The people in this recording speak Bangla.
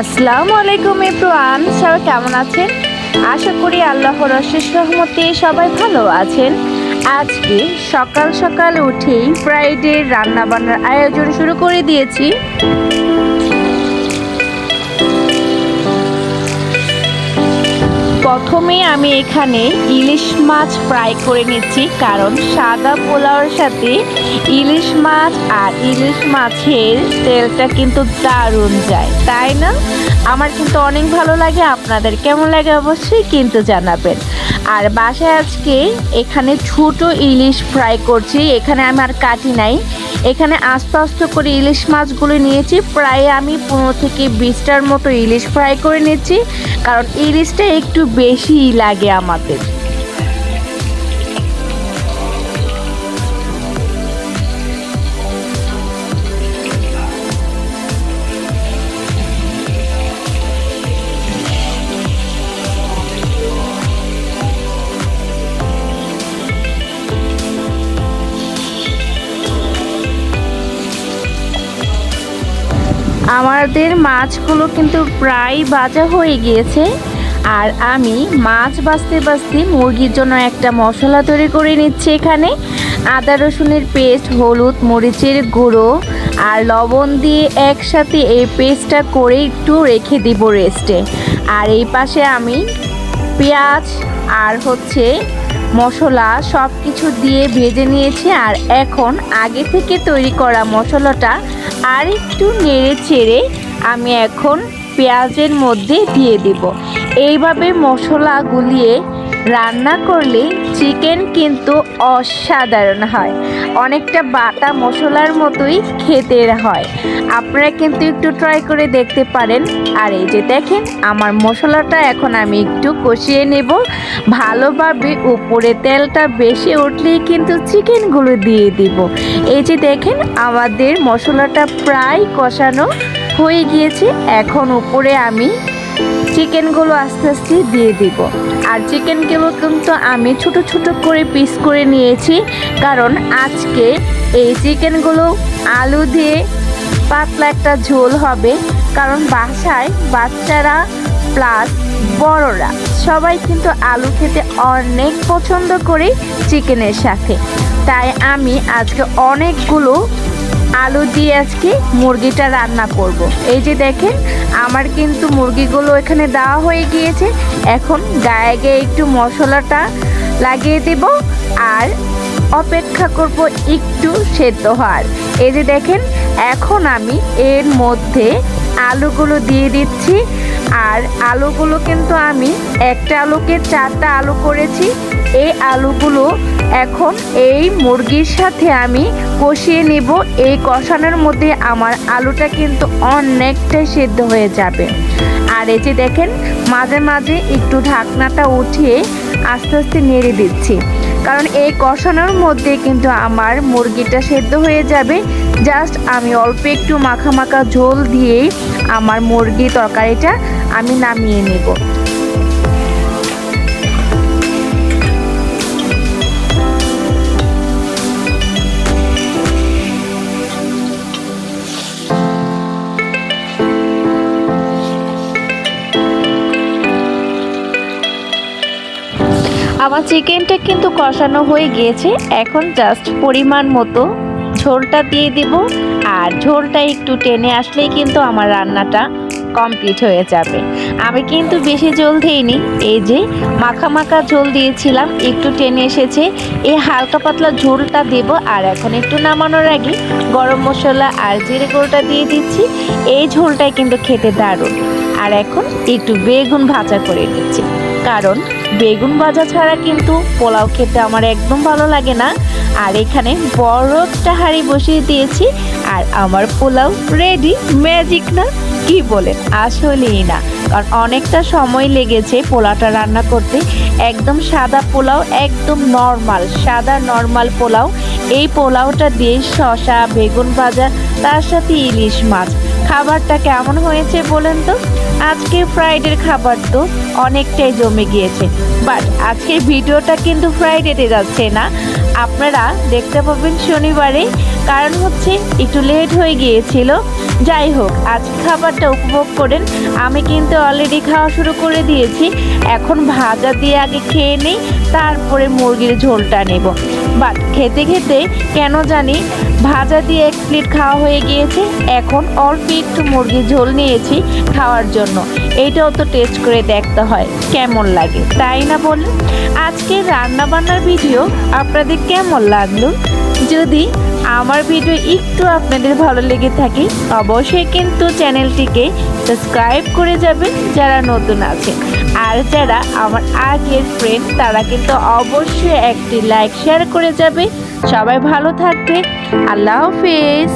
আসসালামু আলাইকুম আন সবাই কেমন আছেন? আশা করি আল্লাহর অশেষ রহমতে সবাই ভালো আছেন। আজকে সকাল সকাল উঠেই ফ্রাইডে রান্নাবান্নার আয়োজন শুরু করে দিয়েছি। প্রথমে আমি এখানে ইলিশ মাছ ফ্রাই করে নিচ্ছি, কারণ সাদা পোলাওর সাথে ইলিশ মাছ আর ইলিশ মাছের তেলটা কিন্তু দারুণ যায়, তাই না? আমার কিন্তু অনেক ভালো লাগে, আপনাদের কেমন লাগে অবশ্যই কিন্তু জানাবেন। আর বাসায় আজকে এখানে ছোট ইলিশ ফ্রাই করছি, এখানে আমি আর কাটি নাই এখানে আস্তে আস্তে করে ইলিশ মাছগুলো নিয়েছি। প্রায় আমি পনেরো থেকে বিশটার মতো ইলিশ ফ্রাই করে নিয়েছি কারণ ইলিশটা একটু বেশিই লাগে আমাদের। আমাদের মাছগুলো কিন্তু প্রায় ভাজা হয়ে গিয়েছে। আর আমি মাছ বাছতে বাছতে মুরগির জন্য একটা মশলা তৈরি করে নিচ্ছি এখানে। আদা রসুনের পেস্ট, হলুদ মরিচের গুঁড়ো আর লবণ দিয়ে একসাথে এই পেস্টটা করে একটু রেখে দিব রেস্টে আর এই পাশে আমি পেঁয়াজ আর হচ্ছে মশলা সব কিছু দিয়ে ভেজে নিয়েছি আর এখন আগে থেকে তৈরি করা মশলাটা আর একটু নেড়ে চেড়ে আমি এখন পেঁয়াজের মধ্যে দিয়ে দেব। এইভাবে মশলা গুলিয়ে রান্না করলে চিকেন কিন্তু অসাধারণ হয়। অনেকটা বাটা মশলার মতোই খেতে হয়। আপনারা কিন্তু একটু ট্রাই করে দেখতে পারেন। আর এই যে দেখেন, আমার মশলাটা এখন আমি একটু কষিয়ে নেব। ভালোভাবে উপরে তেলটা বেশি উঠলেই কিন্তু চিকেনগুলো দিয়ে দিব। এই যে দেখেন, আমাদের মশলাটা প্রায় কষানো হয়ে গিয়েছে। এখন উপরে আমি চিকেনগুলো আস্তে আস্তে দিয়ে দিব। আর চিকেনগুলো কিন্তু আমি ছোট ছোট করে পিস করে নিয়েছি। কারণ আজকে এই চিকেনগুলো আলু দিয়ে পাতলা একটা ঝোল হবে। কারণ বাসায় বাচ্চারা প্লাস বড়রা সবাই কিন্তু আলু খেতে অনেক পছন্দ করে চিকেনের সাথে। তাই আমি আজকে অনেকগুলো আলু দিয়ে আজকে মুরগিটা রান্না করব। এই যে দেখেন, আমার কিন্তু মুরগিগুলো এখানে দেওয়া হয়ে গিয়েছে। এখন গায়ে গায়ে একটু মশলাটা লাগিয়ে দেব আর অপেক্ষা করব একটু সেদ্ধ হওয়ার। এই যে দেখেন, এখন আমি এর মধ্যে আলুগুলো দিয়ে দিচ্ছি। আর আলুগুলো কিন্তু আমি একটা আলুকে চারটা আলু করেছি। এই আলুগুলো এখন এই মুরগির সাথে আমি কষিয়ে নেব। এই কষানোর মধ্যে আমার আলুটা কিন্তু অনেকটাই সেদ্ধ হয়ে যাবে। আর এই যে দেখেন, মাঝে মাঝে একটু ঢাকনাটা উঠিয়ে আস্তে আস্তে নেড়ে দিচ্ছি। কারণ এই কষানোর মধ্যে কিন্তু আমার মুরগিটা সেদ্ধ হয়ে যাবে। জাস্ট আমি অল্প একটু মাখা মাখা ঝোল দিয়েই আমার মুরগি তরকারিটা আমি নামিয়ে নেব। আমার চিকেনটা কিন্তু কষানো হয়ে গিয়েছে। এখন জাস্ট পরিমাণ মতো ঝোলটা দিয়ে দিব। আর ঝোলটা একটু টেনে আসলেই কিন্তু আমার রান্নাটা কমপ্লিট হয়ে যাবে। আমি কিন্তু বেশি ঝোল দিইনি। এই যে মাখা মাখা ঝোল দিয়েছিলাম, একটু টেনে এসেছে। এই হালকা পাতলা ঝোলটা দেব আর এখন একটু নামানোর আগে গরম মশলা আর জিরে গুঁড়োটা দিয়ে দিচ্ছি। এই ঝোলটাই কিন্তু খেতে দারুণ। আর এখন একটু বেগুন ভাজা করে নিচ্ছি। কারণ বেগুন ভাজা ছাড়া কিন্তু পোলাও খেতে আমার একদম ভালো লাগে না। আর এখানে বড় একটা হাঁড়ি বসিয়ে দিয়েছি আর আমার পোলাও রেডি ম্যাজিক না, কি বলে? আসলেই না। কারণ অনেকটা সময় লেগেছে পোলাওটা রান্না করতে। একদম সাদা পোলাও, একদম নর্মাল সাদা নর্মাল পোলাও। এই পোলাওটা দিয়ে শশা বেগুন ভাজা, তার সাথে ইলিশ মাছ। খাবারটা কেমন হয়েছে বলেন তো? আজকে ফ্রাইডের খাবার তো অনেকটাই জমে গিয়েছে। বাট আজকের ভিডিওটা কিন্তু ফ্রাইডেতে যাচ্ছে না। আপনারা দেখতে পাবেন শনিবারে কারণ হচ্ছে একটু লেট হয়ে গিয়েছিল। যাই হোক আজ খাবারটা উপভোগ করেন। আমি কিন্তু অলরেডি খাওয়া শুরু করে দিয়েছি। এখন ভাজা দিয়ে আগে খেয়ে নিই, তারপরে মুরগির ঝোলটা নেব। বাট খেতে খেতে কেন জানি ভাজা দিয়ে এক প্লেট খাওয়া হয়ে গিয়েছে। এখন অল্প একটু মুরগির ঝোল নিয়েছি খাওয়ার জন্য। এইটাও তো টেস্ট করে দেখতে হয়, কেমন লাগে, তাই না বলুন আজকে রান্নাবান্নার ভিডিও আপনাদের কেমন লাগল? যদি আমার ভিডিও একটু আপনাদের ভালো লেগে থাকে, অবশ্যই কিন্তু চ্যানেলটিকে সাবস্ক্রাইব করে যাবেন যারা নতুন আছে। আর যারা আমার আগের ফ্রেন্ড তারা কিন্তু অবশ্যই একটি লাইক শেয়ার করে যাবে। সবাই ভালো থাকবে। আল্লাহ হাফেজ।